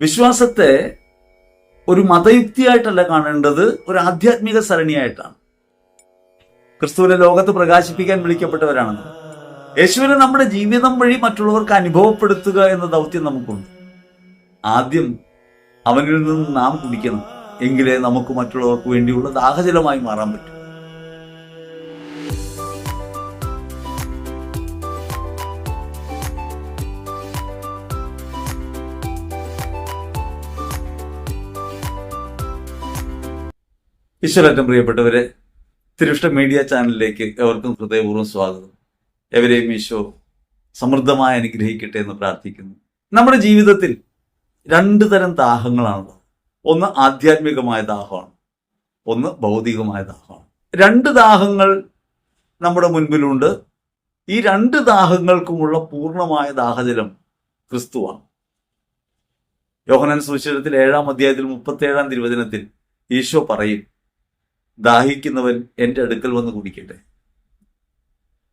വിശ്വാസത്തെ ഒരു മതയുക്തിയായിട്ടല്ല കാണേണ്ടത് ഒരു ആധ്യാത്മിക സരണിയായിട്ടാണ്. ക്രിസ്തുവിനെ ലോകത്ത് പ്രകാശിപ്പിക്കാൻ വിളിക്കപ്പെട്ടവരാണെന്ന്. യേശുവിനെ നമ്മുടെ ജീവിതം വഴി മറ്റുള്ളവർക്ക് അനുഭവപ്പെടുത്തുക എന്ന ദൗത്യം നമുക്കുണ്ട്. ആദ്യം അവനിൽ നിന്ന് നാം കുടിക്കണം. എങ്കിലേ നമുക്ക് മറ്റുള്ളവർക്ക് വേണ്ടിയുള്ള ദാഹജലമായി മാറാൻ പറ്റും. ഈശ്വരറ്റം പ്രിയപ്പെട്ടവരെ തിരുഷ്ട മീഡിയ ചാനലിലേക്ക് എവർക്കും ഹൃദയപൂർവം സ്വാഗതം. എവരെയും ഈശോ സമൃദ്ധമായി അനുഗ്രഹിക്കട്ടെ എന്ന് പ്രാർത്ഥിക്കുന്നു. നമ്മുടെ ജീവിതത്തിൽ രണ്ട് തരം ദാഹങ്ങളാണുള്ളത്. ഒന്ന് ആധ്യാത്മികമായ ദാഹമാണ് ഒന്ന് ഭൗതികമായ ദാഹമാണ്. രണ്ട് ദാഹങ്ങൾ നമ്മുടെ മുൻപിലുണ്ട്. ഈ രണ്ട് ദാഹങ്ങൾക്കുമുള്ള പൂർണമായ ദാഹജലം ക്രിസ്തുവാണ്. യോഹനൻ സുവിശേഷത്തിൽ ഏഴാം അധ്യായത്തിൽ മുപ്പത്തി ഏഴാം തിരുവചനത്തിൽ ഈശോ പറയും ദാഹിക്കുന്നവൻ എന്റെ അടുക്കൽ വന്ന് കുടിക്കട്ടെ.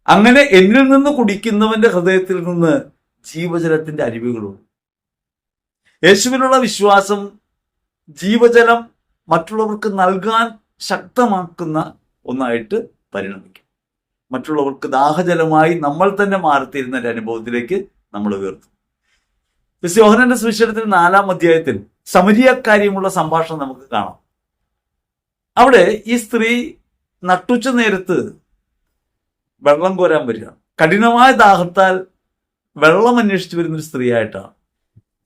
അങ്ങനെ എന്നിൽ നിന്ന് കുടിക്കുന്നവന്റെ ഹൃദയത്തിൽ നിന്ന് ജീവജലത്തിന്റെ അരുവികളുണ്ട്. യേശുവിനുള്ള വിശ്വാസം ജീവജലം മറ്റുള്ളവർക്ക് നൽകാൻ ശക്തമാക്കുന്ന ഒന്നായിട്ട് പരിണമിക്കും. മറ്റുള്ളവർക്ക് ദാഹജലമായി നമ്മൾ തന്നെ മാറിത്തീരുന്ന ഒരു അനുഭവത്തിലേക്ക് നമ്മൾ ഉയർത്തും. യോഹനന്റെ സുവിശേഷത്തിൽ നാലാം അധ്യായത്തിൽ സമരിയക്കാര്യമുള്ള സംഭാഷണം നമുക്ക് കാണാം. അവിടെ ഈ സ്ത്രീ നട്ടുച്ച നേരത്ത് വെള്ളം കോരാൻ വരിക. കഠിനമായ ദാഹത്താൽ വെള്ളം അന്വേഷിച്ചു വരുന്ന ഒരു സ്ത്രീയായിട്ടാണ്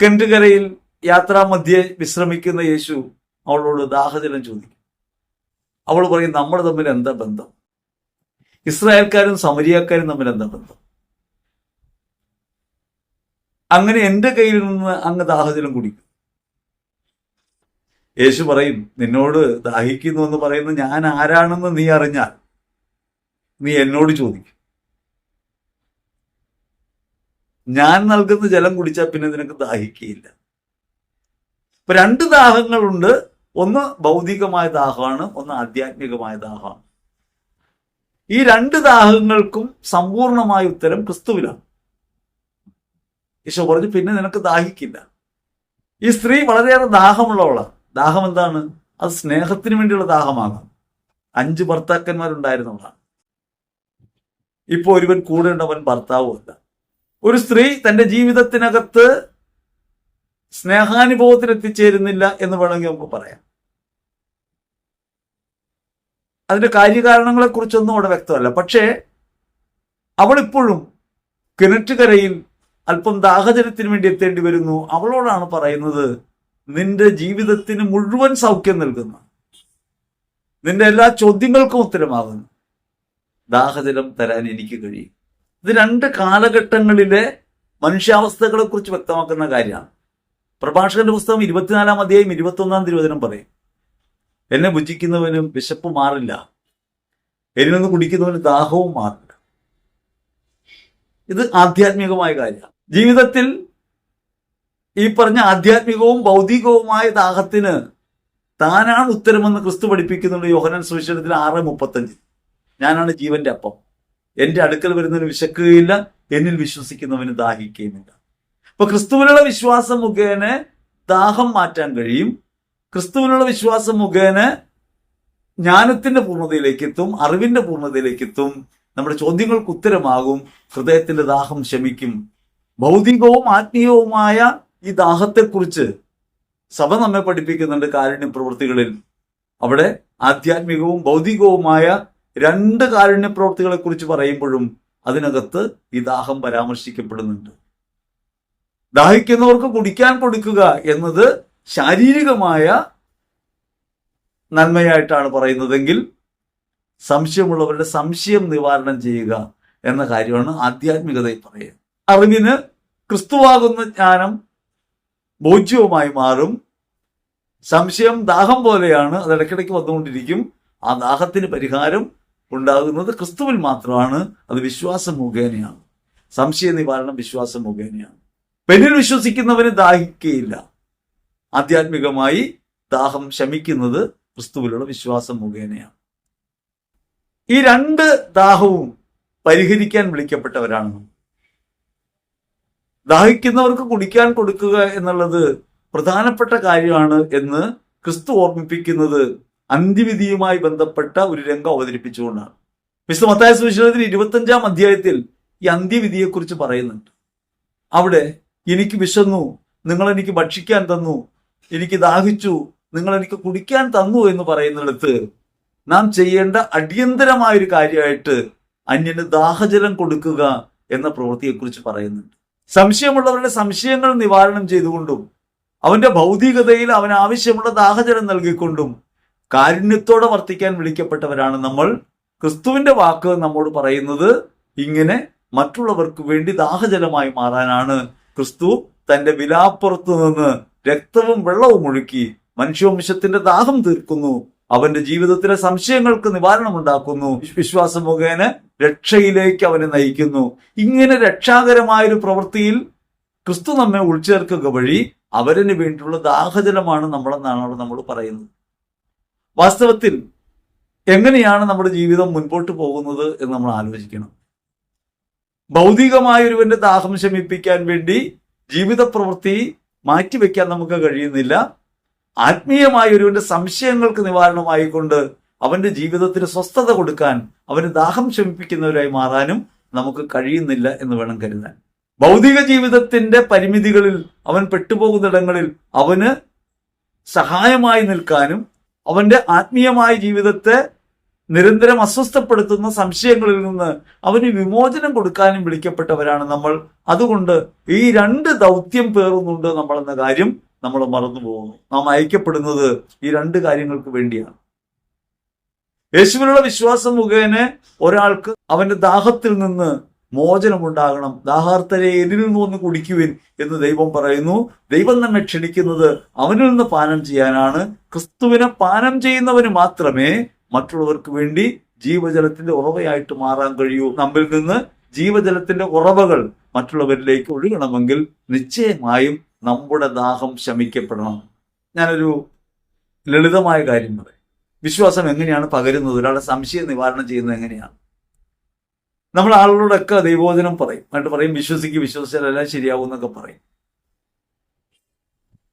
കെണ്ടുകരയിൽ യാത്രാമധ്യേ വിശ്രമിക്കുന്ന യേശു അവളോട് ദാഹജലം ചോദിക്കും. അവൾ പറയും നമ്മൾ തമ്മിൽ എന്താ ബന്ധം? ഇസ്രായേൽക്കാരും സമരിയക്കാരും തമ്മിൽ എന്താ ബന്ധം? അങ്ങനെ എന്റെ കയ്യിൽ നിന്ന് അങ്ങ് ദാഹജലം കുടിക്കും. യേശു പറയും നിന്നോട് ദാഹിക്കുന്നു എന്ന് പറയുന്നത് ഞാൻ ആരാണെന്ന് നീ അറിഞ്ഞാൽ നീ എന്നോട് ചോദിക്കും. ഞാൻ നൽകുന്ന ജലം കുടിച്ചാൽ പിന്നെ നിനക്ക് ദാഹിക്കുകയില്ല. ഇപ്പൊ രണ്ട് ദാഹങ്ങളുണ്ട്. ഒന്ന് ഭൗതികമായ ദാഹമാണ് ഒന്ന് ആധ്യാത്മികമായ ദാഹമാണ്. ഈ രണ്ട് ദാഹങ്ങൾക്കും സമ്പൂർണമായ ഉത്തരം ക്രിസ്തുവിലാണ്. ഈശോ പറഞ്ഞു പിന്നെ നിനക്ക് ദാഹിക്കില്ല. ഈ സ്ത്രീ വളരെയേറെ ദാഹമുള്ളവളാണ്. ദാഹം എന്താണ്? അത് സ്നേഹത്തിന് വേണ്ടിയുള്ള ദാഹമാകാം. അഞ്ച് ഭർത്താക്കന്മാരുണ്ടായിരുന്നവളാണ്. ഇപ്പൊ ഒരുവൻ കൂടെ ഉണ്ടവൻ ഭർത്താവുമല്ല ഒരു സ്ത്രീ തന്റെ ജീവിതത്തിനകത്ത് സ്നേഹാനുഭവത്തിൽ എത്തിച്ചേരുന്നില്ല എന്ന് വേണമെങ്കിൽ നമുക്ക് പറയാം. അതിന്റെ കാര്യകാരണങ്ങളെ കുറിച്ചൊന്നും അവിടെ വ്യക്തമല്ല. പക്ഷേ അവൾ ഇപ്പോഴും കിണറ്റുകരയിൽ അല്പം ദാഹജലത്തിന് വേണ്ടി എത്തേണ്ടി വരുന്നു. അവളോടാണ് പറയുന്നത് നിന്റെ ജീവിതത്തിന് മുഴുവൻ സൗഖ്യം നൽകുന്നു. നിന്റെ എല്ലാ ചോദ്യങ്ങൾക്കും ഉത്തരമാകുന്നു. ദാഹജലം തരാൻ എനിക്ക് കഴിയും. ഇത് രണ്ട് കാലഘട്ടങ്ങളിലെ മനുഷ്യാവസ്ഥകളെ കുറിച്ച് വ്യക്തമാക്കുന്ന കാര്യമാണ്. പ്രഭാഷകന്റെ പുസ്തകം ഇരുപത്തിനാലാം അധ്യായം ഇരുപത്തൊന്നാം തിരുവചനം പറയും. എന്നെ ഭുജിക്കുന്നവനും വിശപ്പ് മാറില്ല. എന്നിൽ നിന്ന് കുടിക്കുന്നവന് ദാഹവും മാറില്ല. ഇത് ആധ്യാത്മികമായ കാര്യമാണ്. ജീവിതത്തിൽ ഈ പറഞ്ഞ ആധ്യാത്മികവും ഭൗതികവുമായ ദാഹത്തിന് താനാണ് ഉത്തരമെന്ന് ക്രിസ്തു പഠിപ്പിക്കുന്നുണ്ട് യോഹനൻ സുവിശേഷത്തിൽ ആറ് മുപ്പത്തഞ്ച്. ഞാനാണ് ജീവന്റെ അപ്പം. എന്റെ അടുക്കൽ വരുന്നതിന് വിശക്കുകയില്ല എന്നിൽ വിശ്വസിക്കുന്നവന് ദാഹിക്കുകയുമില്ല. അപ്പൊ ക്രിസ്തുവിനുള്ള വിശ്വാസം മുഖേന ദാഹം മാറ്റാൻ കഴിയും. ക്രിസ്തുവിനുള്ള വിശ്വാസം മുഖേന ജ്ഞാനത്തിന്റെ പൂർണതയിലേക്ക് എത്തും അറിവിന്റെ പൂർണതയിലേക്ക് എത്തും. നമ്മുടെ ചോദ്യങ്ങൾക്ക് ഉത്തരമാകും. ഹൃദയത്തിന്റെ ദാഹം ശമിക്കും. ഭൗതികവും ആത്മീയവുമായ ഈ ദാഹത്തെക്കുറിച്ച് സഭ നമ്മെ പഠിപ്പിക്കുന്നുണ്ട് കാരുണ്യ പ്രവൃത്തികളിൽ. അവിടെ ആധ്യാത്മികവും ഭൗതികവുമായ രണ്ട് കാരുണ്യ പ്രവൃത്തികളെ കുറിച്ച് പറയുമ്പോഴും അതിനകത്ത് ഈ ദാഹം പരാമർശിക്കപ്പെടുന്നുണ്ട്. ദാഹിക്കുന്നവർക്ക് കുടിക്കാൻ കൊടുക്കുക എന്നത് ശാരീരികമായ നന്മയായിട്ടാണ് പറയുന്നതെങ്കിൽ സംശയമുള്ളവരുടെ സംശയം നിവാരണം ചെയ്യുക എന്ന കാര്യമാണ് ആധ്യാത്മികതയിൽ പറയുക അറിവിന് ക്രിസ്തുവാകുന്ന ജ്ഞാനം ബോധ്യവുമായി മാറും. സംശയം ദാഹം പോലെയാണ്. അത് ഇടയ്ക്കിടയ്ക്ക് വന്നുകൊണ്ടിരിക്കും. ആ ദാഹത്തിന് പരിഹാരം ഉണ്ടാകുന്നത് ക്രിസ്തുവിൽ മാത്രമാണ്. അത് വിശ്വാസം മുഖേനയാണ്. സംശയ നിവാരണം വിശ്വാസം മുഖേനയാണ്. പെണ്ണിൽ വിശ്വസിക്കുന്നവന് ദാഹിക്കുകയില്ല. ആധ്യാത്മികമായി ദാഹം ശമിക്കുന്നത് ക്രിസ്തുവിലുള്ള വിശ്വാസം മുഖേനയാണ്. ഈ രണ്ട് ദാഹവും പരിഹരിക്കാൻ വിളിക്കപ്പെട്ടവരാണ് നാം. ദാഹിക്കുന്നവർക്ക് കുടിക്കാൻ കൊടുക്കുക എന്നുള്ളത് പ്രധാനപ്പെട്ട കാര്യമാണ് എന്ന് ക്രിസ്തു ഓർമ്മിപ്പിക്കുന്നത് അന്ത്യവിധിയുമായി ബന്ധപ്പെട്ട ഒരു രംഗം അവതരിപ്പിച്ചുകൊണ്ടാണ്. വിശുദ്ധ മത്തായ സുവിശേഷത്തിൽ ഇരുപത്തഞ്ചാം അധ്യായത്തിൽ ഈ അന്ത്യവിധിയെക്കുറിച്ച് പറയുന്നുണ്ട്. അവിടെ എനിക്ക് വിശന്നു നിങ്ങൾ എനിക്ക് ഭക്ഷിക്കാൻ തന്നു എനിക്ക് ദാഹിച്ചു നിങ്ങൾ എനിക്ക് കുടിക്കാൻ തന്നു എന്ന് പറയുന്നിടത്ത് നാം ചെയ്യേണ്ട അടിയന്തരമായ ഒരു കാര്യമായിട്ട് അന്യന് ദാഹജലം കൊടുക്കുക എന്ന പ്രവൃത്തിയെക്കുറിച്ച് പറയുന്നുണ്ട്. സംശയമുള്ളവരുടെ സംശയങ്ങൾ നിവാരണം ചെയ്തുകൊണ്ടും അവന്റെ ഭൗതികതയിൽ അവന് ആവശ്യമുള്ള ദാഹജലം നൽകിക്കൊണ്ടും കാരുണ്യത്തോടെ വർത്തിക്കാൻ വിളിക്കപ്പെട്ടവരാണ് നമ്മൾ. ക്രിസ്തുവിന്റെ വാക്ക് നമ്മോട് പറയുന്നത് ഇങ്ങനെ മറ്റുള്ളവർക്ക് വേണ്ടി ദാഹജലമായി മാറാനാണ്. ക്രിസ്തു തന്റെ വിലാപ്പുറത്ത് നിന്ന് രക്തവും വെള്ളവും ഒഴുക്കി മനുഷ്യവംശത്തിന്റെ ദാഹം തീർക്കുന്നു. അവന്റെ ജീവിതത്തിലെ സംശയങ്ങൾക്ക് നിവാരണമുണ്ടാക്കുന്നു. വിശ്വാസം മുഖേന രക്ഷയിലേക്ക് അവനെ നയിക്കുന്നു. ഇങ്ങനെ രക്ഷാകരമായ ഒരു പ്രവൃത്തിയിൽ ക്രിസ്തു നമ്മെ ഉൾച്ചേർക്കുക വഴി അവരന് വേണ്ടിയുള്ള ദാഹജലമാണ് നമ്മളെന്നാണ് അവിടെ നമ്മൾ പറയുന്നത്. വാസ്തവത്തിൽ എങ്ങനെയാണ് നമ്മുടെ ജീവിതം മുൻപോട്ട് പോകുന്നത് എന്ന് നമ്മൾ ആലോചിക്കണം. ഭൗതികമായ ഒരുവന്റെ ദാഹം ശമിപ്പിക്കാൻ വേണ്ടി ജീവിത പ്രവൃത്തി മാറ്റിവെക്കാൻ നമുക്ക് കഴിയുന്നില്ല. ആത്മീയമായ ഒരുവന്റെ സംശയങ്ങൾക്ക് നിവാരണമായിക്കൊണ്ട് അവന്റെ ജീവിതത്തിന് സ്വസ്ഥത കൊടുക്കാൻ അവന് ദാഹം ശമിപ്പിക്കുന്നവരായി മാറാനും നമുക്ക് കഴിയുന്നില്ല എന്ന് വേണം കരുതാൻ. ഭൗതിക ജീവിതത്തിന്റെ പരിമിതികളിൽ അവൻ പെട്ടുപോകുന്നിടങ്ങളിൽ അവന് സഹായമായി നിൽക്കാനും അവന്റെ ആത്മീയമായ ജീവിതത്തെ നിരന്തരം അസ്വസ്ഥപ്പെടുത്തുന്ന സംശയങ്ങളിൽ നിന്ന് അവന് വിമോചനം കൊടുക്കാനും വിളിക്കപ്പെട്ടവരാണ് നമ്മൾ. അതുകൊണ്ട് ഈ രണ്ട് ദൗത്യം പേറുന്നുണ്ട് നമ്മൾ എന്ന കാര്യം നമ്മൾ മറന്നു പോകുന്നു. നാം അയക്കപ്പെടുന്നത് ഈ രണ്ട് കാര്യങ്ങൾക്ക് വേണ്ടിയാണ്. യേശുവിനുള്ള വിശ്വാസം മുഖേന ഒരാൾക്ക് അവന്റെ ദാഹത്തിൽ നിന്ന് മോചനമുണ്ടാകണം. ദാഹാർത്തരെ എന്നിൽ നിന്ന് ഒന്ന് കുടിക്കുവിൻ എന്ന് ദൈവം പറയുന്നു. ദൈവം നമ്മെ ക്ഷണിക്കുന്നത് അവനിൽ നിന്ന് പാനം ചെയ്യാനാണ്. ക്രിസ്തുവിനെ പാനം ചെയ്യുന്നവന് മാത്രമേ മറ്റുള്ളവർക്ക് വേണ്ടി ജീവജലത്തിന്റെ ഉറവയായിട്ട് മാറാൻ കഴിയൂ. നമ്മിൽ നിന്ന് ജീവജലത്തിന്റെ ഉറവകൾ മറ്റുള്ളവരിലേക്ക് ഒഴുകണമെങ്കിൽ നിശ്ചയമായും നമ്മുടെ ദാഹം ശമിക്കപ്പെടണം. ഞാനൊരു ലളിതമായ കാര്യം പറയും. വിശ്വാസം എങ്ങനെയാണ് പകരുന്നത്? ഒരാളുടെ സംശയം നിവാരണം ചെയ്യുന്നത് എങ്ങനെയാണ്? നമ്മൾ ആളുകളോടൊക്കെ ദൈവോചനം പറയും. എന്നിട്ട് പറയും വിശ്വസിക്ക് വിശ്വസിച്ചാൽ എല്ലാം ശരിയാവും എന്നൊക്കെ പറയും.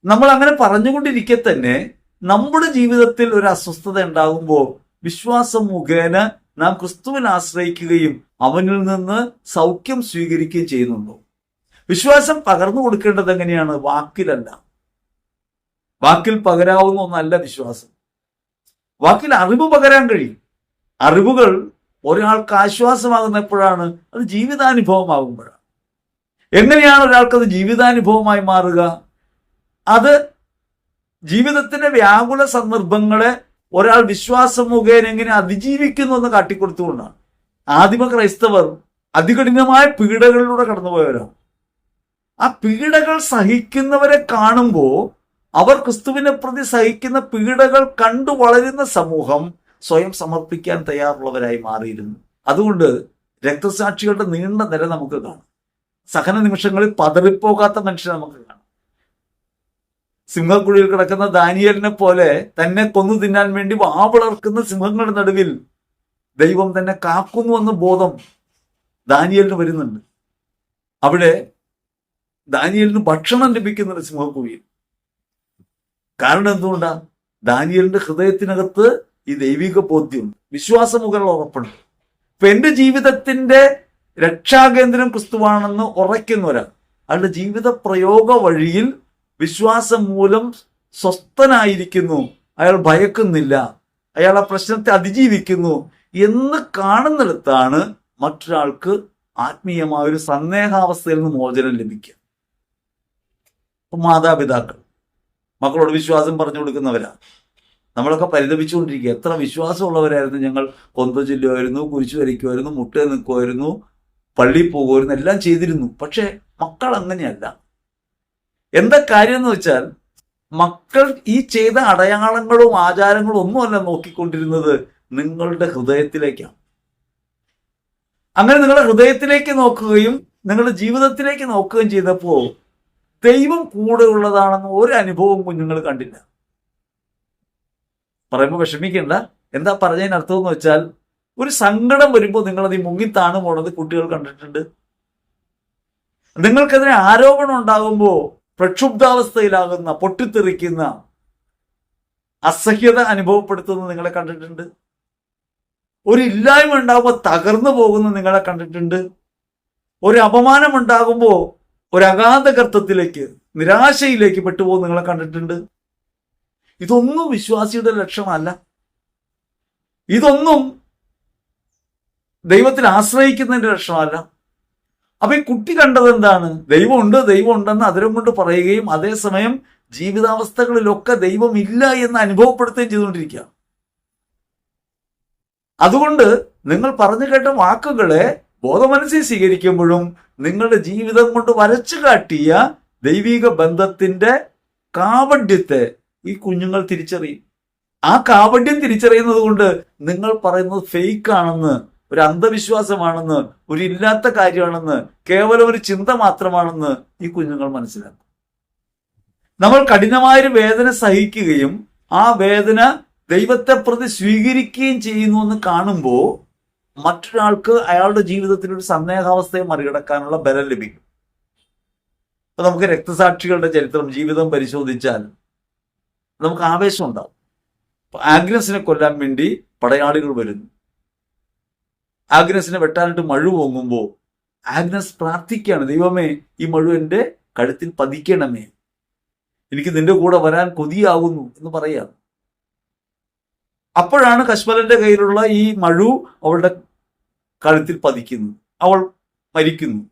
നമ്മൾ അങ്ങനെ പറഞ്ഞുകൊണ്ടിരിക്കെ തന്നെ നമ്മുടെ ജീവിതത്തിൽ ഒരു അസ്വസ്ഥത ഉണ്ടാകുമ്പോൾ വിശ്വാസം മുഖേന നാം ക്രിസ്തുവിനെ ആശ്രയിക്കുകയും അവനിൽ നിന്ന് സൗഖ്യം സ്വീകരിക്കുകയും ചെയ്യുന്നുണ്ടോ? വിശ്വാസം പകർന്നു കൊടുക്കേണ്ടത് എങ്ങനെയാണ്? വാക്കിലല്ല. വാക്കിൽ പകരാവുന്ന ഒന്നല്ല വിശ്വാസം. വാക്കിൽ അറിവ് പകരാൻ കഴിയും. അറിവുകൾ ഒരാൾക്ക് ആശ്വാസമാകുന്ന എപ്പോഴാണ് അത് ജീവിതാനുഭവമാകുമ്പോഴാണ്. എങ്ങനെയാണ് ഒരാൾക്കത് ജീവിതാനുഭവമായി മാറുക? അത് ജീവിതത്തിന്റെ വ്യാകുല സന്ദർഭങ്ങളെ ഒരാൾ വിശ്വാസം മുഖേന എങ്ങനെ അതിജീവിക്കുന്നു എന്ന് കാട്ടിക്കൊടുത്തുകൊണ്ടാണ്. ആദിമ ക്രൈസ്തവർ അതികഠിനമായ പീഡകളിലൂടെ കടന്നുപോയവരാണ്. ആ പീഡകൾ സഹിക്കുന്നവരെ കാണുമ്പോൾ അവർ ക്രിസ്തുവിനെ പ്രതി സഹിക്കുന്ന പീഡകൾ കണ്ടു വളരുന്ന സമൂഹം സ്വയം സമർപ്പിക്കാൻ തയ്യാറുള്ളവരായി മാറിയിരുന്നു. അതുകൊണ്ട് രക്തസാക്ഷികളുടെ നീണ്ട നിര നമുക്ക് കാണാം. സഹന നിമിഷങ്ങളിൽ പതറിപ്പോകാത്ത മനുഷ്യനെ നമുക്ക് കാണാം. സിംഹക്കുഴിയിൽ കിടക്കുന്ന ദാനിയലിനെ പോലെ തന്നെ കൊന്നു തിന്നാൻ വേണ്ടി വാവിളർക്കുന്ന സിംഹങ്ങളുടെ നടുവിൽ ദൈവം തന്നെ കാക്കുന്നു എന്ന ബോധം ദാനിയലിന് വരുന്നുണ്ട്. അവിടെ ദാനിയലിന് ഭക്ഷണം ലഭിക്കുന്നുണ്ട് സിംഹക്കുഴിയിൽ കാരണം എന്തുകൊണ്ടാ? ദാനിയലിന്റെ ഹൃദയത്തിനകത്ത് ഈ ദൈവിക ബോധ്യമുണ്ട് വിശ്വാസമുഖമുള്ള ഉറപ്പുണ്ട്. ഇപ്പൊ എന്റെ ജീവിതത്തിന്റെ രക്ഷാകേന്ദ്രം ക്രിസ്തുവാണെന്ന് ഉറയ്ക്കുന്ന ഒരാൾ അയാളുടെ ജീവിത പ്രയോഗ വഴിയിൽ വിശ്വാസം മൂലം സ്വസ്ഥനായിരിക്കുന്നു. അയാൾ ഭയക്കുന്നില്ല. അയാൾ ആ പ്രശ്നത്തെ അതിജീവിക്കുന്നു എന്ന് കാണുന്നിടത്താണ് മറ്റൊരാൾക്ക് ആത്മീയമായ ഒരു സന്ദേഹാവസ്ഥയിൽ നിന്ന് മോചനം ലഭിക്കുക. മാതാപിതാക്കൾ. മക്കളോട് വിശ്വാസം പറഞ്ഞു കൊടുക്കുന്നവരാണ് നമ്മളൊക്കെ പരിതപിച്ചുകൊണ്ടിരിക്കുക. എത്ര വിശ്വാസമുള്ളവരായിരുന്നു ഞങ്ങൾ. കൊന്ത ചൊല്ലുമായിരുന്നു കുരിശു വരയ്ക്കുമായിരുന്നു മുട്ട നിൽക്കുമായിരുന്നു പള്ളിയിൽ പോകുമായിരുന്നു എല്ലാം ചെയ്തിരുന്നു. പക്ഷേ മക്കൾ അങ്ങനെയല്ല. എന്താ കാര്യം എന്ന് വെച്ചാൽ മക്കൾ ഈ ചെയ്ത അടയാളങ്ങളും ആചാരങ്ങളും ഒന്നുമല്ല നോക്കിക്കൊണ്ടിരുന്നത് നിങ്ങളുടെ ഹൃദയത്തിലേക്കാണ്. അങ്ങനെ നിങ്ങളുടെ ഹൃദയത്തിലേക്ക് നോക്കുകയും നിങ്ങളുടെ ജീവിതത്തിലേക്ക് നോക്കുകയും ചെയ്തപ്പോ ദൈവം കൂടെ ഉള്ളതാണെന്ന് ഒരു അനുഭവവും കുഞ്ഞുങ്ങൾ കണ്ടില്ല. പറയുമ്പോൾ വിഷമിക്കണ്ട. എന്താ പറഞ്ഞതിന് അർത്ഥം എന്ന് വെച്ചാൽ ഒരു സങ്കടം വരുമ്പോൾ നിങ്ങളത് ഈ മുങ്ങിത്താണു പോണത് കുട്ടികൾ കണ്ടിട്ടുണ്ട്. നിങ്ങൾക്കെതിരെ ആരോപണം ഉണ്ടാകുമ്പോൾ പ്രക്ഷുബ്ധാവസ്ഥയിലാകുന്ന പൊട്ടിത്തെറിക്കുന്ന അസഹ്യത അനുഭവപ്പെടുത്തുന്നത് നിങ്ങളെ കണ്ടിട്ടുണ്ട്. ഒരു ഇല്ലായ്മ ഉണ്ടാകുമ്പോൾ തകർന്നു പോകുന്ന നിങ്ങളെ കണ്ടിട്ടുണ്ട്. ഒരു അപമാനം ഉണ്ടാകുമ്പോൾ ഒരു അഗാധകർത്തത്തിലേക്ക് നിരാശയിലേക്ക് പെട്ടുപോകുന്ന നിങ്ങളെ കണ്ടിട്ടുണ്ട്? ഇതൊന്നും വിശ്വാസിയുടെ ലക്ഷണമല്ല. ഇതൊന്നും ദൈവത്തിൽ ആശ്രയിക്കുന്നതിന്റെ ലക്ഷണമല്ല. അപ്പൊ ഈ കുട്ടി കണ്ടത് എന്താണ് ദൈവമുണ്ട് ദൈവം ഉണ്ടെന്ന് അതിരം കൊണ്ട് പറയുകയും അതേസമയം ജീവിതാവസ്ഥകളിലൊക്കെ ദൈവം ഇല്ല എന്ന് അനുഭവപ്പെടുത്തുകയും ചെയ്തുകൊണ്ടിരിക്കുക. അതുകൊണ്ട് നിങ്ങൾ പറഞ്ഞു കേട്ട വാക്കുകളെ ബോധമനസ്സിൽ സ്വീകരിക്കുമ്പോഴും നിങ്ങളുടെ ജീവിതം കൊണ്ട് വരച്ചു കാട്ടിയ ദൈവിക ബന്ധത്തിന്റെ കാവഡ്യത്തെ ഈ കുഞ്ഞുങ്ങൾ തിരിച്ചറിയും. ആ കാവഡ്യം തിരിച്ചറിയുന്നത് കൊണ്ട് നിങ്ങൾ പറയുന്നത് ഫേക്ക് ആണെന്ന് ഒരു അന്ധവിശ്വാസമാണെന്ന് ഒരു ഇല്ലാത്ത കാര്യമാണെന്ന് കേവലം ഒരു ചിന്ത മാത്രമാണെന്ന് ഈ കുഞ്ഞുങ്ങൾ മനസ്സിലാക്കും. നമ്മൾ കഠിനമായൊരു വേദന സഹിക്കുകയും ആ വേദന ദൈവത്തെ പ്രതി സ്വീകരിക്കുകയും ചെയ്യുന്നു എന്ന് കാണുമ്പോൾ മറ്റൊരാൾക്ക് അയാളുടെ ജീവിതത്തിൽ ഒരു സന്ദേഹാവസ്ഥയെ മറികടക്കാനുള്ള ബലം ലഭിക്കും. അപ്പൊ നമുക്ക് രക്തസാക്ഷികളുടെ ചരിത്രം ജീവിതം പരിശോധിച്ചാൽ നമുക്ക് ആവേശം ഉണ്ടാവും. ആഗ്നസിനെ കൊല്ലാൻ വേണ്ടി പടയാളികൾ വരുന്നു. ആഗ്നസിനെ വെട്ടാനായിട്ട് മഴ പൊങ്ങുമ്പോൾ ആഗ്നസ് പ്രാർത്ഥിക്കുകയാണ് ദൈവമേ ഈ മഴു എന്റെ കഴുത്തിൽ പതിക്കണമേ. എനിക്ക് നിന്റെ കൂടെ വരാൻ കൊതിയാകുന്നു എന്ന് പറയാം അപ്പോഴാണ് കശ്മലന്റെ കയ്യിലുള്ള ഈ മഴു അവളുടെ കഴുത്തിൽ പതിക്കുന്നു. അവൾ മരിക്കുന്നു.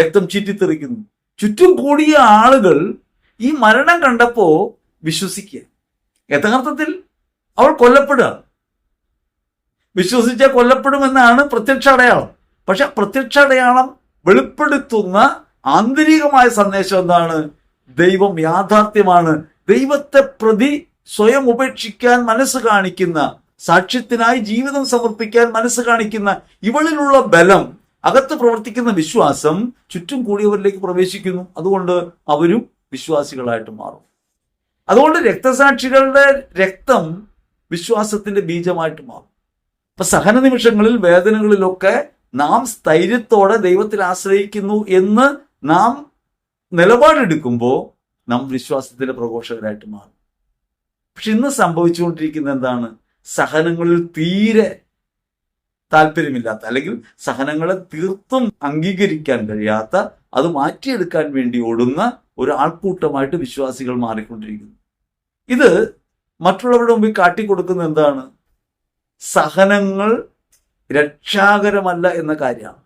രക്തം ചീറ്റിത്തെറിക്കുന്നു. ചുറ്റും കൂടിയ ആളുകൾ ഈ മരണം കണ്ടപ്പോ വിശ്വസിക്കുക. യഥാർത്ഥത്തിൽ അവൾ കൊല്ലപ്പെടുക. വിശ്വസിച്ച കൊല്ലപ്പെടുമെന്നാണ് പ്രത്യക്ഷ അടയാളം. പക്ഷെ പ്രത്യക്ഷ അടയാളം വെളിപ്പെടുത്തുന്ന ആന്തരികമായ സന്ദേശം എന്താണ്? ദൈവം യാഥാർത്ഥ്യമാണ്. ദൈവത്തെ പ്രതി സ്വയം ഉപേക്ഷിക്കാൻ മനസ്സ് കാണിക്കുന്ന സാക്ഷ്യത്തിനായി ജീവിതം സമർപ്പിക്കാൻ മനസ്സ് കാണിക്കുന്ന ഇവളിലുള്ള ബലം അകത്ത് പ്രവർത്തിക്കുന്ന വിശ്വാസം ചുറ്റും കൂടിയവരിലേക്ക് പ്രവേശിക്കുന്നു. അതുകൊണ്ട് അവരും വിശ്വാസികളായിട്ട് മാറും. അതുകൊണ്ട് രക്തസാക്ഷികളുടെ രക്തം വിശ്വാസത്തിന്റെ ബീജമായിട്ട് മാറും. അപ്പൊ സഹന നിമിഷങ്ങളിൽ വേദനകളിലൊക്കെ നാം സ്ഥൈര്യത്തോടെ ദൈവത്തിൽ ആശ്രയിക്കുന്നു എന്ന് നാം നിലപാടെടുക്കുമ്പോൾ നാം വിശ്വാസത്തിന്റെ പ്രഘോഷകരായിട്ട് മാറും. പക്ഷെ ഇന്ന് സംഭവിച്ചുകൊണ്ടിരിക്കുന്ന എന്താണ്? സഹനങ്ങളിൽ തീരെ താല്പര്യമില്ലാത്ത അല്ലെങ്കിൽ സഹനങ്ങളെ തീർത്തും അംഗീകരിക്കാൻ കഴിയാത്ത അത് മാറ്റിയെടുക്കാൻ വേണ്ടി ഓടുന്ന ഒരു ആൾക്കൂട്ടമായിട്ട് വിശ്വാസികൾ മാറിക്കൊണ്ടിരിക്കുന്നു. ഇത് മറ്റുള്ളവരുടെ മുമ്പിൽ കാട്ടിക്കൊടുക്കുന്ന എന്താണ്? സഹനങ്ങൾ രക്ഷാകരമല്ല എന്ന കാര്യമാണ്.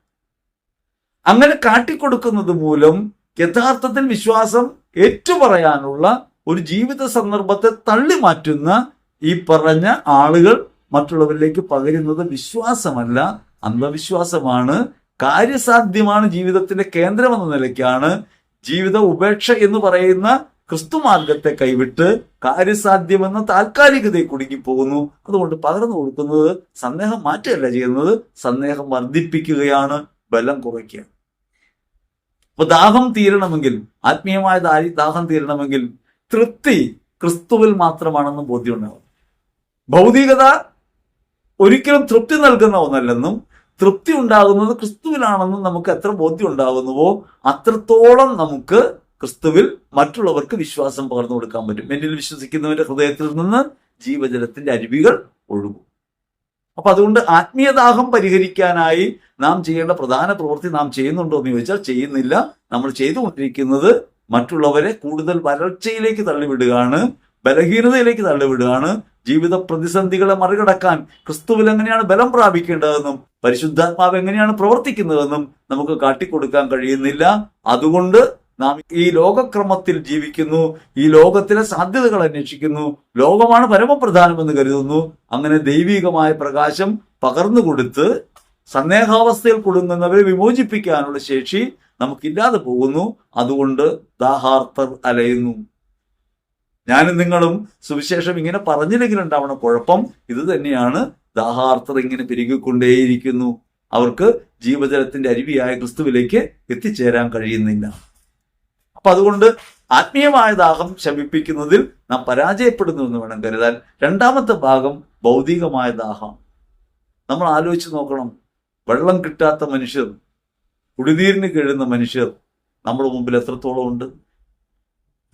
അങ്ങനെ കാട്ടിക്കൊടുക്കുന്നത് മൂലം യഥാർത്ഥത്തിൽ വിശ്വാസം ഏറ്റുപറയാനുള്ള ഒരു ജീവിത സന്ദർഭത്തെ തള്ളി മാറ്റുന്ന ഈ പറഞ്ഞ ആളുകൾ മറ്റുള്ളവരിലേക്ക് പകരുന്നത് വിശ്വാസമല്ല അന്ധവിശ്വാസമാണ് കാര്യസാധ്യമാണ് ജീവിതത്തിന്റെ കേന്ദ്രമെന്ന നിലയ്ക്കാണ് ജീവിത ഉപേക്ഷ എന്ന് പറയുന്ന ക്രിസ്തു മാർഗത്തെ കൈവിട്ട് കാര്യസാധ്യമെന്ന താൽക്കാലികതയെ കുടുങ്ങി പോകുന്നു. അതുകൊണ്ട് പകർന്നു കൊടുക്കുന്നത് സന്ദേഹം മാറ്റുകയല്ല ചെയ്യുന്നത് സന്ദേഹം വർദ്ധിപ്പിക്കുകയാണ് ബലം കുറയ്ക്കുക അപ്പൊ ദാഹം തീരണമെങ്കിൽ ആത്മീയമായ ദാഹം തീരണമെങ്കിൽ തൃപ്തി ക്രിസ്തുവിൽ മാത്രമാണെന്ന് ബോധ്യമുണ്ടാവും ഭൗതികത ഒരിക്കലും തൃപ്തി നൽകുന്ന ഒന്നല്ലെന്നും തൃപ്തി ഉണ്ടാകുന്നത് ക്രിസ്തുവിലാണെന്നും നമുക്ക് എത്ര ബോധ്യം ഉണ്ടാകുന്നുവോ അത്രത്തോളം നമുക്ക് ക്രിസ്തുവിൽ മറ്റുള്ളവർക്ക് വിശ്വാസം പകർന്നു കൊടുക്കാൻ പറ്റും. എന്നിൽ വിശ്വസിക്കുന്നവന്റെ ഹൃദയത്തിൽ നിന്ന് ജീവജലത്തിന്റെ അരുവികൾ ഒഴുകും. അപ്പൊ അതുകൊണ്ട് ആത്മീയദാഹം പരിഹരിക്കാനായി നാം ചെയ്യേണ്ട പ്രധാന പ്രവൃത്തി നാം ചെയ്യുന്നുണ്ടോ എന്ന് ചോദിച്ചാൽ ചെയ്യുന്നില്ല. നമ്മൾ ചെയ്തുകൊണ്ടിരിക്കുന്നത് മറ്റുള്ളവരെ കൂടുതൽ വരൾച്ചയിലേക്ക് തള്ളിവിടുകയാണ് ബലഹീനതയിലേക്ക് തള്ളിവിടുകയാണ് ജീവിത പ്രതിസന്ധികളെ മറികടക്കാൻ ക്രിസ്തുവിൽ എങ്ങനെയാണ് ബലം പ്രാപിക്കേണ്ടതെന്നും പരിശുദ്ധാത്മാവ് എങ്ങനെയാണ് പ്രവർത്തിക്കുന്നതെന്നും നമുക്ക് കാട്ടിക്കൊടുക്കാൻ കഴിയുന്നില്ല. അതുകൊണ്ട് നാം ഈ ലോകക്രമത്തിൽ ജീവിക്കുന്നു ഈ ലോകത്തിലെ സാധ്യതകൾ അന്വേഷിക്കുന്നു ലോകമാണ് പരമപ്രധാനമെന്ന് കരുതുന്നു. അങ്ങനെ ദൈവികമായ പ്രകാശം പകർന്നു കൊടുത്ത് സന്ദേഹാവസ്ഥയിൽ കുടുങ്ങുന്നവരെ വിമോചിപ്പിക്കാനുള്ള ശേഷി നമുക്കില്ലാതെ പോകുന്നു. അതുകൊണ്ട് ദാഹാർത്ഥർ അലയുന്നു. ഞാനും നിങ്ങളും സുവിശേഷം ഇങ്ങനെ പറഞ്ഞില്ലെങ്കിൽ ഉണ്ടാവണ കുഴപ്പം ഇത് തന്നെയാണ്. ദാഹാർത്ഥത ഇങ്ങനെ പെരുകിക്കൊണ്ടേയിരിക്കുന്നു. അവർക്ക് ജീവജലത്തിന്റെ അരുവിയായ ക്രിസ്തുവിലേക്ക് എത്തിച്ചേരാൻ കഴിയുന്നില്ല. അപ്പൊ അതുകൊണ്ട് ആത്മീയമായ ദാഹം ശമിപ്പിക്കുന്നതിൽ നാം പരാജയപ്പെടുന്നു എന്ന് വേണം കരുതാൻ. രണ്ടാമത്തെ ഭാഗം ഭൗതികമായ ദാഹം. നമ്മൾ ആലോചിച്ച് നോക്കണം. വെള്ളം കിട്ടാത്ത മനുഷ്യർ കുടിനീരിന് കഴിയുന്ന മനുഷ്യർ നമ്മുടെ മുമ്പിൽ എത്രത്തോളം ഉണ്ട്?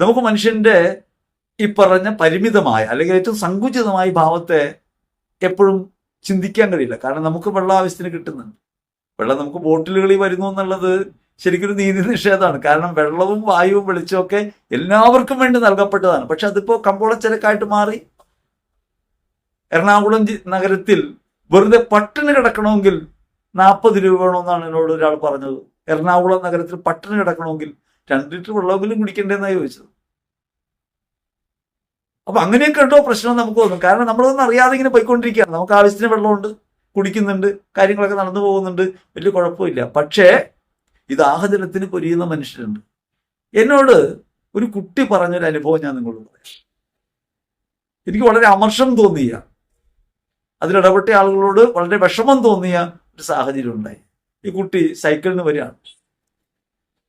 നമുക്ക് മനുഷ്യന്റെ ഈ പറഞ്ഞ പരിമിതമായ അല്ലെങ്കിൽ ഏറ്റവും സങ്കുചിതമായ ഭാവത്തെ എപ്പോഴും ചിന്തിക്കാൻ കഴിയില്ല. കാരണം നമുക്ക് വെള്ളം ആവശ്യത്തിന് കിട്ടുന്നുണ്ട്. വെള്ളം നമുക്ക് ബോട്ടിലുകളിൽ വരുന്നു എന്നുള്ളത് ശരിക്കൊരു നീതി നിഷേധമാണ്. കാരണം വെള്ളവും വായുവും വെളിച്ചവും ഒക്കെ എല്ലാവർക്കും വേണ്ടി നൽകപ്പെട്ടതാണ്. പക്ഷെ അതിപ്പോ കമ്പോളച്ചരക്കായിട്ട് മാറി. എറണാകുളം നഗരത്തിൽ വെറുതെ പട്ടിണി കിടക്കണമെങ്കിൽ നാൽപ്പത് രൂപ വേണമെന്നാണ് എന്നോട് ഒരാൾ പറഞ്ഞത്. എറണാകുളം നഗരത്തിൽ പട്ടിണി കിടക്കണമെങ്കിൽ രണ്ട് ലിറ്റർ വെള്ളമെങ്കിലും കുടിക്കേണ്ടതെന്നാണ് ചോദിച്ചത്. അപ്പൊ അങ്ങനെയൊക്കെ ഉണ്ടോ പ്രശ്നം നമുക്ക് തോന്നും കാരണം നമ്മളൊന്നും അറിയാതെ ഇങ്ങനെ പോയിക്കൊണ്ടിരിക്കുകയാണ്. നമുക്ക് ആവശ്യത്തിന് വെള്ളമുണ്ട് കുടിക്കുന്നുണ്ട് കാര്യങ്ങളൊക്കെ നടന്നു പോകുന്നുണ്ട്. വലിയ കുഴപ്പമില്ല. പക്ഷേ ഇത് ആഹജലത്തിന് പൊരിയുന്ന മനുഷ്യരുണ്ട്. എന്നോട് ഒരു കുട്ടി പറഞ്ഞൊരു അനുഭവം ഞാൻ നിങ്ങളോട് പറയാം. എനിക്ക് വളരെ അമർഷം തോന്നിയ അതിലിടപെട്ട ആളുകളോട് വളരെ വിഷമം തോന്നിയ ഒരു സാഹചര്യം ഉണ്ടായി. ഈ കുട്ടി സൈക്കിളിന് വരികയാണ്.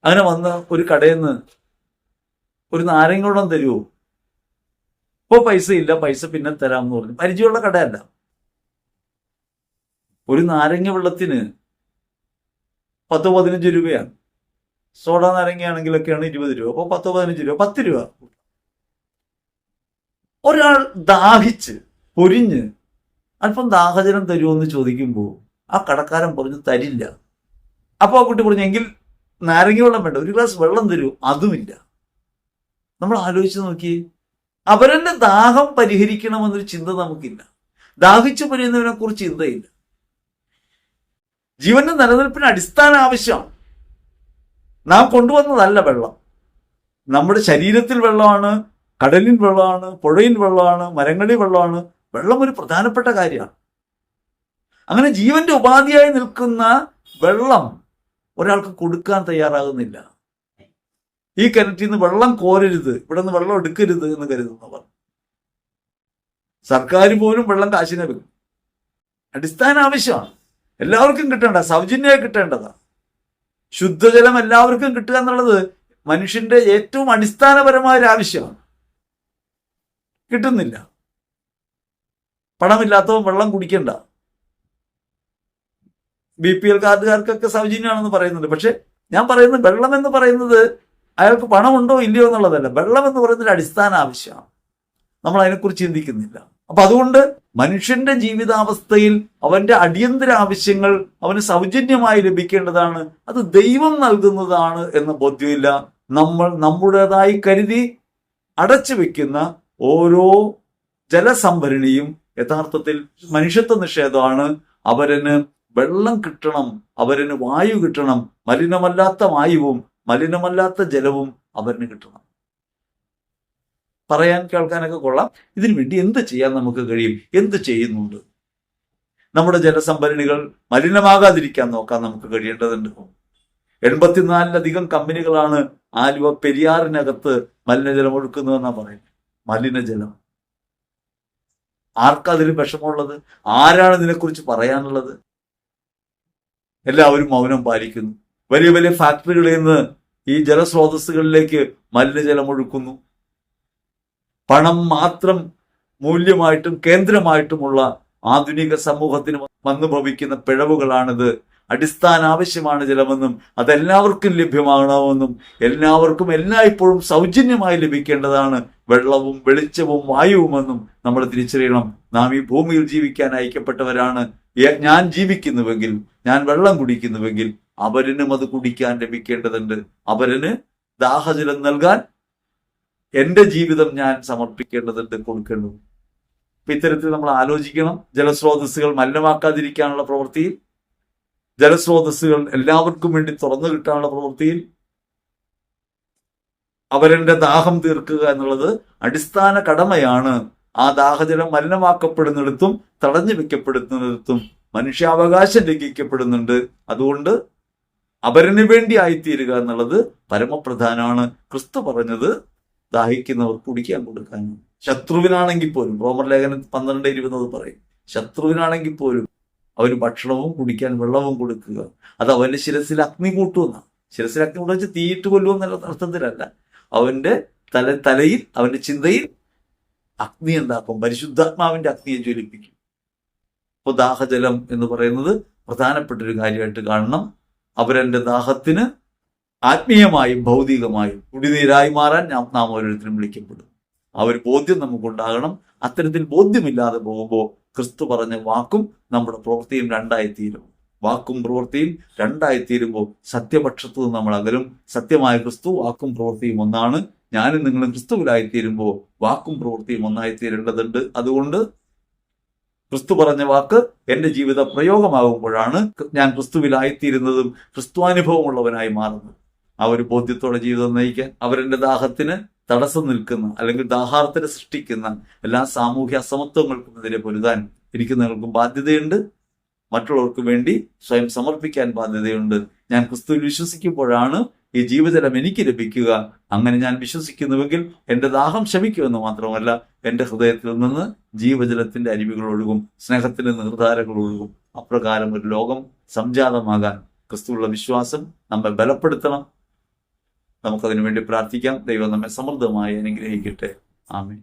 അങ്ങനെ വന്ന ഒരു കടയിൽ നിന്ന് ഒരു നാരങ്ങ തരുമോ ഇപ്പൊ പൈസ ഇല്ല പൈസ പിന്നെ തരാമെന്ന് പറഞ്ഞു. പരിചയമുള്ള കടയല്ല. ഒരു നാരങ്ങ വെള്ളത്തിന് പത്തോ പതിനഞ്ച് രൂപയാണ്. സോഡ നാരങ്ങയാണെങ്കിലൊക്കെയാണ് ഇരുപത് രൂപ. അപ്പോൾ പത്തോ പതിനഞ്ച് രൂപ പത്ത് രൂപ. ഒരാൾ ദാഹിച്ച് പൊരിഞ്ഞ് അല്പം ദാഹജനം തരുമെന്ന് ചോദിക്കുമ്പോൾ ആ കടക്കാരൻ പറഞ്ഞു തരില്ല. അപ്പോൾ ആ കുട്ടി പറഞ്ഞു എങ്കിൽ നാരങ്ങ വെള്ളം വേണ്ട. ഒരു ഗ്ലാസ് വെള്ളം തരൂ അതുമില്ല. നമ്മൾ ആലോചിച്ച് നോക്കി അവരന്റെ ദാഹം പരിഹരിക്കണമെന്നൊരു ചിന്ത നമുക്കില്ല. ദാഹിച്ചു പരിയുന്നവനെ കുറിച്ച് ചിന്തയില്ല. ജീവന്റെ നിലനിൽപ്പിന് അടിസ്ഥാന ആവശ്യമാണ്. നാം കൊണ്ടുവന്നതല്ല വെള്ളം. നമ്മുടെ ശരീരത്തിൽ വെള്ളമാണ് കടലിൽ വെള്ളമാണ് പുഴയിൽ വെള്ളമാണ് മരങ്ങളിൽ വെള്ളമാണ്. വെള്ളം ഒരു പ്രധാനപ്പെട്ട കാര്യമാണ്. അങ്ങനെ ജീവന്റെ ഉപാധിയായി നിൽക്കുന്ന വെള്ളം ഒരാൾക്ക് കൊടുക്കാൻ തയ്യാറാകുന്നില്ല. ഈ കിണറ്റിൽ നിന്ന് വെള്ളം കോരരുത് ഇവിടെ നിന്ന് വെള്ളം എടുക്കരുത് എന്ന് കരുതുന്നവർ. സർക്കാർ പോലും വെള്ളം കാശിനെ വെക്കും. അടിസ്ഥാന ആവശ്യമാണ്. എല്ലാവർക്കും കിട്ടേണ്ട സൗജന്യമായി കിട്ടേണ്ടതാ. ശുദ്ധജലം എല്ലാവർക്കും കിട്ടുക എന്നുള്ളത് മനുഷ്യന്റെ ഏറ്റവും അടിസ്ഥാനപരമായ ഒരു ആവശ്യമാണ്. കിട്ടുന്നില്ല. പണമില്ലാത്തവൻ വെള്ളം കുടിക്കണ്ട. ബി പി എൽ കാർഡുകാർക്കൊക്കെ സൗജന്യമാണെന്ന് പറയുന്നുണ്ട്. പക്ഷെ ഞാൻ പറയുന്നത് വെള്ളം എന്ന് പറയുന്നത് അയാൾക്ക് പണമുണ്ടോ ഇല്ലയോ എന്നുള്ളതല്ല. വെള്ളം എന്ന് പറയുന്നത് ഒരു അടിസ്ഥാന ആവശ്യമാണ്. നമ്മൾ അതിനെക്കുറിച്ച് ചിന്തിക്കുന്നില്ല. അപ്പൊ അതുകൊണ്ട് മനുഷ്യന്റെ ജീവിതാവസ്ഥയിൽ അവന്റെ അടിയന്തര ആവശ്യങ്ങൾ അവന് സൗജന്യമായി ലഭിക്കേണ്ടതാണ്. അത് ദൈവം നൽകുന്നതാണ് എന്ന ബോധ്യമില്ല. നമ്മൾ നമ്മുടേതായി കരുതി അടച്ചു വെക്കുന്ന ഓരോ ജലസംഭരണിയും യഥാർത്ഥത്തിൽ മനുഷ്യത്വ നിഷേധമാണ്. അവരന് വെള്ളം കിട്ടണം അവരന് വായു കിട്ടണം മലിനമല്ലാത്ത വായുവും മലിനമല്ലാത്ത ജലവും അവരിന് കിട്ടണം. പറയാൻ കേൾക്കാനൊക്കെ കൊള്ളാം. ഇതിനു വേണ്ടി എന്ത് ചെയ്യാൻ നമുക്ക് കഴിയും? എന്ത് ചെയ്യുന്നുണ്ട്? നമ്മുടെ ജലസംഭരണികൾ മലിനമാകാതിരിക്കാൻ നോക്കാൻ നമുക്ക് കഴിയേണ്ടതുണ്ട്. എൺപത്തിനാലിലധികം കമ്പനികളാണ് ആലുവ പെരിയാറിനകത്ത് മലിനജലം ഒഴുക്കുന്നതെന്നാ പറയുന്നത്. മലിനജലം. ആർക്കതിൽ വിഷമമുള്ളത്? ആരാണ് ഇതിനെക്കുറിച്ച് പറയാനുള്ളത്? എല്ലാവരും മൗനം പാലിക്കുന്നു. വലിയ വലിയ ഫാക്ടറികളിൽ നിന്ന് ഈ ജലസ്രോതസ്സുകളിലേക്ക് മലിനജലം ഒഴുക്കുന്നു. പണം മാത്രം മൂല്യമായിട്ടും കേന്ദ്രമായിട്ടുമുള്ള ആധുനിക സമൂഹത്തിന് വന്നു ഭവിക്കുന്ന പിഴവുകളാണിത്. അടിസ്ഥാന ആവശ്യമാണ് ജലമെന്നും അതെല്ലാവർക്കും ലഭ്യമാകണമെന്നും എല്ലാവർക്കും എല്ലായ്പ്പോഴും സൗജന്യമായി ലഭിക്കേണ്ടതാണ് വെള്ളവും വെളിച്ചവും വായുവുമെന്നും നമ്മൾ തിരിച്ചറിയണം. നാം ഈ ഭൂമിയിൽ ജീവിക്കാൻ അയക്കപ്പെട്ടവരാണ്. ഞാൻ ജീവിക്കുന്നുവെങ്കിൽ ഞാൻ വെള്ളം കുടിക്കുന്നുവെങ്കിൽ അവരിനും അത് കുടിക്കാൻ ലഭിക്കേണ്ടതുണ്ട്. അവരിന് ദാഹജലം നൽകാൻ എന്റെ ജീവിതം ഞാൻ സമർപ്പിക്കേണ്ടതുണ്ട് കൊടുക്കേണ്ടത് അപ്പൊ ഇത്തരത്തിൽ നമ്മൾ ആലോചിക്കണം. ജലസ്രോതസ്സുകൾ മലിനമാക്കാതിരിക്കാനുള്ള പ്രവൃത്തിയിൽ ജലസ്രോതസ്സുകൾ എല്ലാവർക്കും വേണ്ടി തുറന്നു കിട്ടാനുള്ള പ്രവൃത്തിയിൽ അവരുടെ ദാഹം തീർക്കുക എന്നുള്ളത് അടിസ്ഥാന കടമയാണ്. ആ ദാഹജലം മലിനമാക്കപ്പെടുന്നിടത്തും തടഞ്ഞു വെക്കപ്പെടുന്നിടത്തും മനുഷ്യാവകാശം ലംഘിക്കപ്പെടുന്നുണ്ട്. അതുകൊണ്ട് അവരന് വേണ്ടി ആയിത്തീരുക എന്നുള്ളത് പരമപ്രധാനമാണ് ക്രിസ്തു പറഞ്ഞത് ദാഹിക്കുന്നവർ കുടിക്കാൻ കൊടുക്കാൻ ശത്രുവിനാണെങ്കിൽ പോലും റോമർ ലേഖനം പന്ത്രണ്ട് ഇരുപത് പറയും ശത്രുവിനാണെങ്കിൽ പോലും അവന് ഭക്ഷണവും കുടിക്കാൻ വെള്ളവും കൊടുക്കുക. അത് അവന്റെ ശിരസിൽ അഗ്നി കൂട്ടുമെന്നാണ്. ശിരസിൽ അഗ്നി കൂട്ടുക തീയിട്ട് കൊല്ലുമെന്നുള്ള അർത്ഥത്തിലല്ല. അവന്റെ തല തലയിൽ അവന്റെ ചിന്തയിൽ അഗ്നി ഉണ്ടാക്കും പരിശുദ്ധാത്മാവിന്റെ അഗ്നിയെ ജ്വലിപ്പിക്കും. അപ്പോൾ ദാഹജലം എന്ന് പറയുന്നത് പ്രധാനപ്പെട്ട ഒരു കാര്യമായിട്ട് കാണണം. അവരെന്റെ ദാഹത്തിന് ആത്മീയമായും ഭൗതികമായും കുടിനീരായി മാറാൻ നാം ഓരോരുത്തരും വിളിക്കപ്പെടും. ആ ഒരു ബോധ്യം നമുക്കുണ്ടാകണം. അത്തരത്തിൽ ബോധ്യമില്ലാതെ പോകുമ്പോൾ ക്രിസ്തു പറഞ്ഞ വാക്കും നമ്മുടെ പ്രവൃത്തിയും രണ്ടായി തീരും. വാക്കും പ്രവൃത്തിയും രണ്ടായി തീരുമ്പോൾ സത്യപക്ഷത്തു നിന്ന് നമ്മൾ അകലും. സത്യമായ ക്രിസ്തു വാക്കും പ്രവൃത്തിയും ഒന്നാണ്. ഞാനും നിങ്ങളും ക്രിസ്തുവിലായി തീരുമ്പോൾ വാക്കും പ്രവൃത്തിയും ഒന്നായി തീരേണ്ടതുണ്ട്. അതുകൊണ്ട് ക്രിസ്തു പറഞ്ഞ വാക്ക് എന്റെ ജീവിത പ്രയോഗമാകുമ്പോഴാണ് ഞാൻ ക്രിസ്തുവിലായിത്തീരുന്നതും ക്രിസ്തുവാനുഭവമുള്ളവനായി മാറുന്നത്. ആ ഒരു ബോധ്യത്തോടെ ജീവിതം നയിക്കാൻ അവരെന്റെ ദാഹത്തിന് തടസ്സം നിൽക്കുന്ന അല്ലെങ്കിൽ ദാഹാർത്തിന് സൃഷ്ടിക്കുന്ന എല്ലാ സാമൂഹ്യ അസമത്വങ്ങൾക്കും എതിരെ പൊരുതാൻ എനിക്ക് നിങ്ങൾക്കും ബാധ്യതയുണ്ട്. മറ്റുള്ളവർക്ക് വേണ്ടി സ്വയം സമർപ്പിക്കാൻ ബാധ്യതയുണ്ട്. ഞാൻ ക്രിസ്തുവിൽ വിശ്വസിക്കുമ്പോഴാണ് ഈ ജീവജലം എനിക്ക് ലഭിക്കുക അങ്ങനെ ഞാൻ വിശ്വസിക്കുന്നുവെങ്കിൽ എന്റെ ദാഹം ശമിക്കുമെന്ന് മാത്രമല്ല എന്റെ ഹൃദയത്തിൽ നിന്ന് ജീവജലത്തിന്റെ അരുവികൾ ഒഴുകും സ്നേഹത്തിന്റെ നിർധാരകൾ ഒഴുകും. അപ്രകാരം ഒരു ലോകം സംജാതമാകാൻ ക്രിസ്തുവുള്ള വിശ്വാസം നമ്മെ ബലപ്പെടുത്തണം. നമുക്കതിനു വേണ്ടി പ്രാർത്ഥിക്കാം. ദൈവം നമ്മെ സമൃദ്ധമായി അനുഗ്രഹിക്കട്ടെ. ആമേ